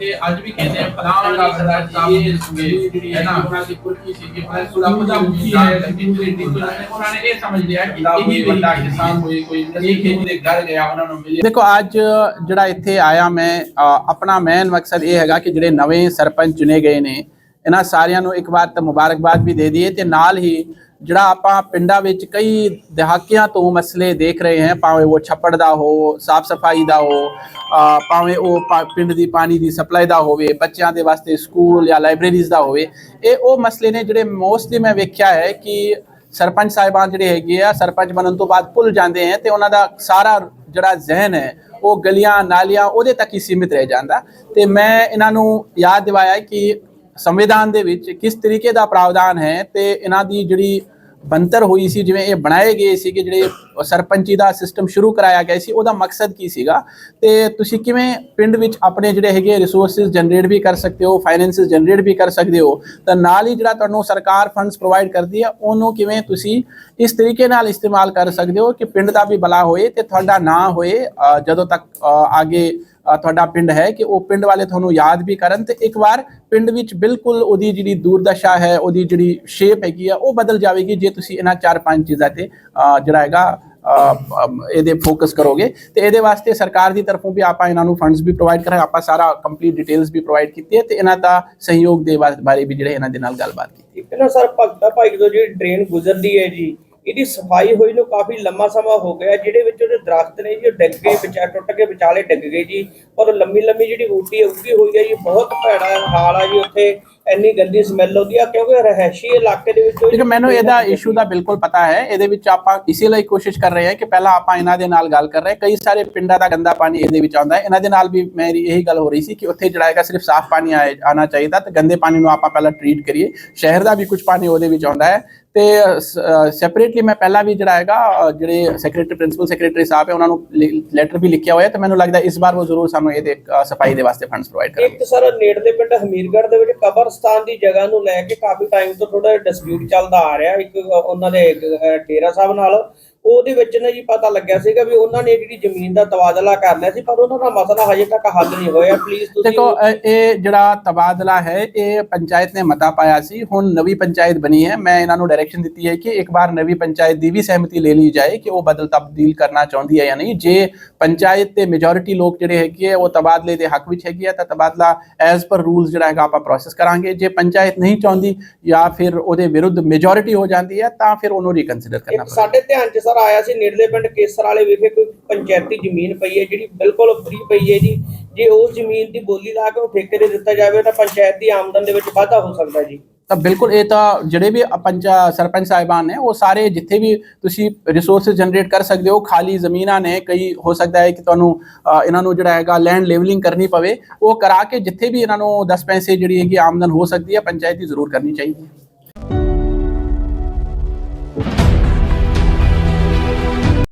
ਕੇ ਅੱਜ ਵੀ ਕਹਿੰਦੇ ਆ ਫਲਾਣਾ ਦਾ ਸਰਦਾਰ ਸਾਹਿਬ ਇਹ ਜਿਹੜੀ ਹੈ ਨਾ। ਉਹਨਾਂ ਦੀ ਪੁਰਖੀ ਸੀ ਕਿ ਪਰ ਸੁਲਭ ਦਾ ਮੁਖੀ ਹੈ ਉਹਨਾਂ ਨੇ ਇਹ ਸਮਝ ਲਿਆ ਕਿ ਇਹ ਵੱਡਾ ਕਿਸਾਨ ਹੋਏ ਕੋਈ ਇਹ ਖੇਤ ਦੇ ਘਰ ਗਿਆ ਉਹਨਾਂ ਨੂੰ ਮਿਲੇ। ਦੇਖੋ ਅੱਜ ਜਿਹੜਾ ਇੱਥੇ ਆਇਆ ਮੈਂ ਆਪਣਾ ਮੇਨ ਮਕਸਦ ਇਹ ਹੈਗਾ ਕਿ ਜਿਹੜੇ ਨਵੇਂ ਸਰਪੰਚ ਚੁਣੇ ਗਏ ਨੇ ਇਹਨਾਂ ਸਾਰਿਆਂ ਨੂੰ ਇੱਕ ਵਾਰ ਤਾਂ ਮੁਬਾਰਕਬਾਦ ਵੀ ਦੇ ਦਈਏ ਤੇ ਨਾਲ ਹੀ ਜਿਹੜਾ ਆਪਾਂ ਪਿੰਡਾਂ ਵਿੱਚ ਕਈ ਦਹਾਕਿਆਂ ਤੋਂ ਮਸਲੇ ਦੇਖ ਰਹੇ ਹਾਂ, ਭਾਵੇਂ ਉਹ ਛੱਪੜ ਦਾ ਹੋ, ਸਾਫ਼ ਸਫ਼ਾਈ ਦਾ ਹੋ ਭਾਵੇਂ ਉਹ ਪਾ- ਪਿੰਡ ਦੀ ਪਾਣੀ ਦੀ ਸਪਲਾਈ ਦਾ ਹੋਵੇ, ਬੱਚਿਆਂ ਦੇ ਵਾਸਤੇ ਸਕੂਲ ਜਾਂ ਲਾਇਬ੍ਰੇਰੀਜ਼ ਦਾ ਹੋਵੇ, ਇਹ ਉਹ ਮਸਲੇ ਨੇ ਜਿਹੜੇ ਮੋਸਟਲੀ ਮੈਂ ਵੇਖਿਆ ਹੈ ਕਿ ਸਰਪੰਚ ਸਾਹਿਬਾਨ ਜਿਹੜੇ ਹੈਗੇ ਆ, ਸਰਪੰਚ ਬਣਨ ਤੋਂ ਬਾਅਦ ਭੁੱਲ ਜਾਂਦੇ ਹੈ ਤੇ ਉਹਨਾਂ ਦਾ ਸਾਰਾ ਜਿਹੜਾ ਜ਼ਿਹਨ ਹੈ, ਉਹ ਗਲੀਆਂ, ਨਾਲੀਆਂ ਉਹਦੇ ਤੱਕ ਹੀ ਸੀਮਿਤ ਰਹਿ ਜਾਂਦਾ। ਤੇ ਮੈਂ ਇਹਨਾਂ ਨੂੰ ਯਾਦ ਦਿਵਾਇਆ ਕਿ ਸੰਵਿਧਾਨ ਦੇ ਵਿੱਚ ਕਿਸ ਤਰੀਕੇ ਦਾ ਪ੍ਰਾਵਧਾਨ ਹੈ ਤੇ ਇਹਨਾਂ ਦੀ ਜਿਹੜੀ ਬੰਤਰ ਹੋਈ ਸੀ ਜਿਵੇਂ ਇਹ ਬਣਾਏ ਗਏ ਸੀ ਕਿ ਜਿਹੜੇ ਸਰਪੰਚੀ ਦਾ ਸਿਸਟਮ ਸ਼ੁਰੂ ਕਰਾਇਆ ਗਿਆ ਸੀ ਉਹਦਾ ਮਕਸਦ ਕੀ ਸੀਗਾ? ਤੇ ਤੁਸੀਂ ਕਿਵੇਂ ਪਿੰਡ ਵਿੱਚ ਆਪਣੇ ਜਿਹੜੇ ਹੈਗੇ ਰਿਸੋਰਸਸ ਜਨਰੇਟ ਵੀ ਕਰ ਸਕਦੇ ਹੋ ਫਾਈਨੈਂਸਿਸ ਜਨਰੇਟ ਵੀ ਕਰ ਸਕਦੇ ਹੋ ਤਾਂ ਨਾਲ ਹੀ ਜਿਹੜਾ ਤੁਹਾਨੂੰ ਸਰਕਾਰ ਫੰਡਸ ਪ੍ਰੋਵਾਈਡ ਕਰਦੀ ਹੈ ਉਹਨੂੰ ਕਿਵੇਂ ਤੁਸੀਂ ਇਸ ਤਰੀਕੇ ਨਾਲ ਇਸਤੇਮਾਲ ਕਰ ਸਕਦੇ ਹੋ ਕਿ ਪਿੰਡ ਦਾ ਵੀ ਭਲਾ ਹੋਏ ਤੇ ਤੁਹਾਡਾ ਨਾਂ ਹੋਏ ਜਦੋਂ ਤੱਕ ਅ, ਆਗੇ ਤੁਹਾਡਾ ਪਿੰਡ ਹੈ ਕਿ ਉਹ ਪਿੰਡ ਵਾਲੇ ਤੁਹਾਨੂੰ ਯਾਦ ਵੀ ਕਰਨ ਤੇ ਇੱਕ ਵਾਰ ਪਿੰਡ ਵਿੱਚ ਬਿਲਕੁਲ ਉਹਦੀ ਜਿਹੜੀ ਦੂਰਦਸ਼ਾ ਹੈ, ਉਹਦੀ ਜਿਹੜੀ ਸ਼ੇਪ ਹੈਗੀ ਆ, ਉਹ ਬਦਲ ਜਾਵੇਗੀ ਜੇ ਤੁਸੀਂ ਇਹਨਾਂ ਚਾਰ ਪੰਜ ਚੀਜ਼ਾਂ ਤੇ ਜਿਹੜਾ ਹੈਗਾ ਇਹਦੇ ਫੋਕਸ ਕਰੋਗੇ। ਤੇ ਇਹਦੇ ਵਾਸਤੇ ਸਰਕਾਰ ਦੀ ਤਰਫੋਂ ਵੀ ਆਪਾਂ ਇਹਨਾਂ ਨੂੰ ਫੰਡਸ ਵੀ ਪ੍ਰੋਵਾਈਡ ਕਰਾਂ ਆਪਾਂ ਸਾਰਾ ਕੰਪਲੀਟ ਡਿਟੇਲਸ ਵੀ ਪ੍ਰੋਵਾਈਡ ਕੀਤੀ ਹੈ ਤੇ ਇਹਨਾਂ ਦਾ ਸਹਿਯੋਗ ਦੇ ਬਾਰੇ ਵੀ ਜਿਹੜੇ ਇਹਨਾਂ ਦੇ ਨਾਲ ਗੱਲਬਾਤ ਕੀਤੀ ਇੱਕ ਸਰ ਭਗਤਾ ਭਾਈ ਤੋਂ ਜਿਹੜੀ ਟ੍ਰੇਨ ਗੁਜ਼ਰਦੀ ਹੈ ਜੀ ਇਹਦੀ ਸਫ਼ਾਈ ਹੋਈ ਨੂੰ ਕਾਫੀ ਲੰਮਾ ਸਮਾਂ ਹੋ ਗਿਆ ਜਿਹੜੇ ਵਿੱਚ ਉਹਦੇ ਦਰਖਤ ਨੇ ਜੀ ਉਹ ਡਿੱਗ ਗਏ ਵਿਚਾ ਟੁੱਟ ਕੇ ਵਿਚਾਲੇ ਡਿੱਗ ਗਏ ਜੀ। ਔਰ ਲੰਮੀ ਲੰਮੀ ਜਿਹੜੀ ਬੂਟੀ ਉੱਗੀ ਹੋਈ ਹੈ ਜੀ ਬਹੁਤ ਭੈੜਾ ਹਾਲ ਆ ਜੀ ਉੱਥੇ ਇੰਨੀ ਗੰਦੀ ਸਮੈਲ ਆਉਂਦੀ ਆ ਕਿਉਂਕਿ ਰਹਿਸ਼ੀ ਇਲਾਕੇ ਦੇ ਵਿੱਚ ਠੀਕ ਮੈਨੂੰ ਇਹਦਾ ਇਸ਼ੂ ਦਾ ਬਿਲਕੁਲ ਪਤਾ ਹੈ। ਇਹਦੇ ਵਿੱਚ ਆਪਾਂ ਇਸੇ ਲਈ ਕੋਸ਼ਿਸ਼ ਕਰ ਰਹੇ ਹਾਂ ਕਿ ਪਹਿਲਾਂ ਆਪਾਂ ਇਹਨਾਂ ਦੇ ਨਾਲ ਗੱਲ ਕਰ ਰਹੇ। ਕਈ ਸਾਰੇ ਪਿੰਡਾਂ ਦਾ ਗੰਦਾ ਪਾਣੀ ਇਹਦੇ ਵਿੱਚ ਆਉਂਦਾ ਹੈ। ਇਹਨਾਂ ਦੇ ਨਾਲ ਵੀ ਮੇਰੀ ਇਹੀ ਗੱਲ ਹੋ ਰਹੀ ਸੀ ਕਿ ਉੱਥੇ ਜਿਹੜਾ ਹੈਗਾ ਸਿਰਫ ਸਾਫ਼ ਪਾਣੀ ਆਣਾ ਚਾਹੀਦਾ ਤੇ ਗੰਦੇ ਪਾਣੀ ਨੂੰ ਆਪਾਂ ਪਹਿਲਾਂ ਟ੍ਰੀਟ ਕਰੀਏ। ਸ਼ਹਿਰ ਦਾ ਵੀ ਕੁਝ ਪਾਣੀ ਉਹਦੇ ਵਿੱਚ ਆਉਂਦਾ ਹੈ। ਤੇ ਸੈਪਰੇਟਲੀ ਮੈਂ ਪਹਿਲਾਂ ਵੀ ਜਿਹੜਾ ਹੈਗਾ ਜਿਹੜੇ ਸੈਕਟਰੀ ਪ੍ਰਿੰਸੀਪਲ ਸੈਕਟਰੀ ਸਾਹਿਬ ਹੈ ਉਹਨਾਂ ਨੂੰ ਲੈਟਰ ਵੀ ਲਿਖਿਆ ਹੋਇਆ ਤੇ ਮੈਨੂੰ ਲੱਗਦਾ ਇਸ ਵਾਰ ਉਹ ਜ਼ਰੂਰ ਸਾਨੂੰ ਇਹਦੇ ਸਫ਼ਾਈ ਦੇ ਵਾਸਤੇ ਫੰਡਸ ਪ੍ਰੋਵਾਈਡ ਕਰਨਗੇ। ਇੱਕ ਸਰ ਨੇੜਲੇ ਪਿੰਡ ਹਮੀਰਗੜ੍ਹ ਦੇ ਵਿੱਚ ਕਬਰਸਤਾਨ ਦੀ ਜਗ੍ਹਾ ਨੂੰ ਲੈ ਕੇ ਕਾਫੀ ਟਾਈਮ ਤੋਂ ਥੋੜਾ ਡਿਸਪਿਊਟ ਚੱਲਦਾ ਆ ਰਿਹਾ। ਇੱਕ ਉਹਨਾਂ ਦੇ ਡੇਰਾ ਸਾਹਿਬ ਨਾਲ ਉਹਦੇ ਵਿੱਚ ਨਾ ਜੀ ਪਤਾ ਲੱਗਿਆ ਸੀਗਾ ਵੀ ਉਹਨਾਂ ਨੇ ਜਿਹੜੀ ਜ਼ਮੀਨ ਦਾ ਤਬਾਦਲਾ ਕਰ ਲਿਆ ਸੀ ਪਰ ਉਹਨਾਂ ਦਾ ਮਸਲਾ ਹਜੇ ਤੱਕ ਹੱਲ ਨਹੀਂ ਹੋਇਆ। ਪਲੀਜ਼ ਤੁਸੀਂ ਦੇਖੋ ਇਹ ਜਿਹੜਾ ਤਬਾਦਲਾ ਹੈ ਇਹ ਪੰਚਾਇਤ ਨੇ ਮਤਾ ਪਾਇਆ ਸੀ। ਹੁਣ ਨਵੀਂ ਪੰਚਾਇਤ ਬਣੀ ਹੈ। ਮੈਂ ਇਹਨਾਂ ਨੂੰ ਡਾਇਰੈਕਸ਼ਨ ਦਿੱਤੀ ਹੈ ਕਿ ਇੱਕ ਵਾਰ ਨਵੀਂ ਪੰਚਾਇਤ ਦੀ ਵੀ ਸਹਿਮਤੀ ਲੈ ਲਈ ਜਾਏ ਕਿ ਉਹ ਬਦਲ ਤਬਦੀਲ ਕਰਨਾ ਚਾਹੁੰਦੀ ਹੈ ਜਾਂ ਨਹੀਂ। ਜੇ ਪੰਚਾਇਤ ਤੇ ਮੈਜੋਰਿਟੀ ਲੋਕ ਜਿਹੜੇ ਹੈਗੇ ਉਹ ਤਬਾਦਲੇ ਦੇ ਹੱਕ ਵਿੱਚ ਹੈਗੀ ਤਾਂ ਤਬਾਦਲਾ ਐਜ਼ ਪਰ ਰੂਲਸ ਜਿਹੜਾ ਹੈਗਾ ਆਪਾਂ ਪ੍ਰੋਸੈਸ ਕਰਾਂਗੇ। ਜੇ ਪੰਚਾਇਤ ਨਹੀਂ ਚਾਹੁੰਦੀ ਜਾਂ ਫਿਰ ਉਹਦੇ ਵਿਰੁੱਧ ਮੈਜੋਰਿਟੀ ਹੋ ਜਾਂਦੀ ਹੈ ਤਾਂ ਫਿਰ ਉਹਨੂੰ ਰੀਕਨਸੀਡਰ ਕਰਨਾ ਪਏਗਾ ਸਾਡੇ ਧਿਆਨ 'ਚ ਸਰ, ਆਇਆ ਸੀ ਨੇੜਲੇ ਪਿੰਡ ਕੇਸਰ ਵਾਲੇ ਵਿਖੇ ਕੋਈ ਪੰਚਾਇਤੀ ਜ਼ਮੀਨ ਪਈ ਹੈ, ਜਿਹੜੀ ਬਿਲਕੁਲ ਫ੍ਰੀ ਪਈ ਹੈ ਜੀ। ਜੇ ਉਸ ਜ਼ਮੀਨ ਦੀ ਬੋਲੀ ਲਾ ਕੇ ਉਹ ਠੇਕੇ ਤੇ ਦਿੱਤਾ ਜਾਵੇ, ਤਾਂ ਪੰਚਾਇਤ ਦੀ ਆਮਦਨ ਦੇ ਵਿੱਚ ਵਾਧਾ ਹੋ ਸਕਦਾ ਜੀ। ਤਾਂ ਬਿਲਕੁਲ, ਇਹ ਤਾਂ ਜਿਹੜੇ ਵੀ ਪੰਚਾ ਸਰਪੰਚ ਸਾਹਿਬਾਨ ਨੇ, ਉਹ ਸਾਰੇ ਜਿੱਥੇ ਵੀ ਤੁਸੀਂ ਰਿਸੋਰਸਸ ਜਨਰੇਟ ਕਰ ਸਕਦੇ ਹੋ ਖਾਲੀ ਜ਼ਮੀਨਾਂ ਨੇ, ਕਈ ਹੋ ਸਕਦਾ ਹੈ ਕਿ ਤੁਹਾਨੂੰ ਇਹਨਾਂ ਨੂੰ ਜਿਹੜਾ ਹੈਗਾ ਲੈਂਡ ਲੈਵਲਿੰਗ ਕਰਨੀ ਪਵੇ, ਉਹ ਕਰਾ ਕੇ ਜਿੱਥੇ ਵੀ ਇਹਨਾਂ ਨੂੰ 10 ਪੈਸੇ ਜਿਹੜੀ ਹੈਗੀ ਆਮਦਨ ਹੋ ਸਕਦੀ ਹੈ, ਪੰਚਾਇਤ ਦੀ ਜ਼ਰੂਰ ਕਰਨੀ ਚਾਹੀਦੀ ਹੈ।